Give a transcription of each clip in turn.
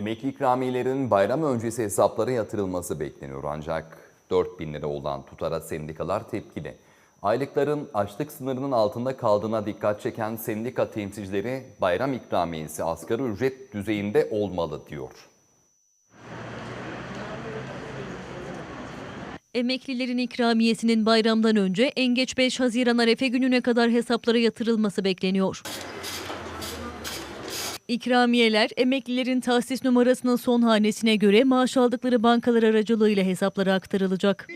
Emekli ikramiyelerin bayram öncesi hesaplara yatırılması bekleniyor ancak 4 bin lira olan tutara sendikalar tepkili. Aylıkların açlık sınırının altında kaldığına dikkat çeken sendika temsilcileri bayram ikramiyesi asgari ücret düzeyinde olmalı diyor. Emeklilerin ikramiyesinin bayramdan önce en geç 5 Haziran Arefe gününe kadar hesaplara yatırılması bekleniyor. İkramiyeler emeklilerin tahsis numarasının son hanesine göre maaş aldıkları bankalar aracılığıyla hesaplara aktarılacak.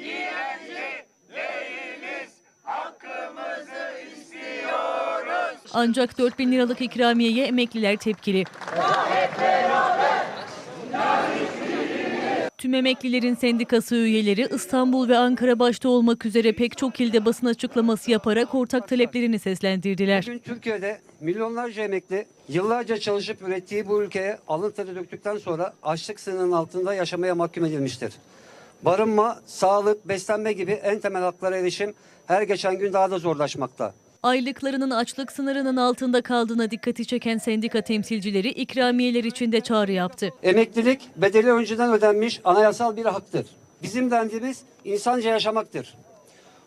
Ancak 4 bin liralık ikramiyeye emekliler tepkili. Tüm emeklilerin sendikası üyeleri İstanbul ve Ankara başta olmak üzere pek çok ilde basın açıklaması yaparak ortak taleplerini seslendirdiler. Bugün Türkiye'de milyonlarca emekli yıllarca çalışıp ürettiği bu ülkeye alın teri döktükten sonra açlık sınırının altında yaşamaya mahkum edilmiştir. Barınma, sağlık, beslenme gibi en temel haklara erişim her geçen gün daha da zorlaşmakta. Aylıklarının açlık sınırının altında kaldığına dikkati çeken sendika temsilcileri ikramiyeler için de çağrı yaptı. Emeklilik bedeli önceden ödenmiş anayasal bir haktır. Bizim dendiğimiz insanca yaşamaktır.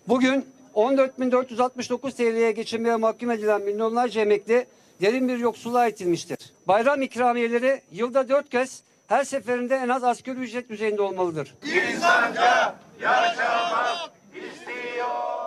Bugün 14.469 TL'ye geçinmeye mahkum edilen milyonlarca emekli derin bir yoksulluğa itilmiştir. Bayram ikramiyeleri yılda dört kez her seferinde en az asgari ücret düzeyinde olmalıdır. İnsanca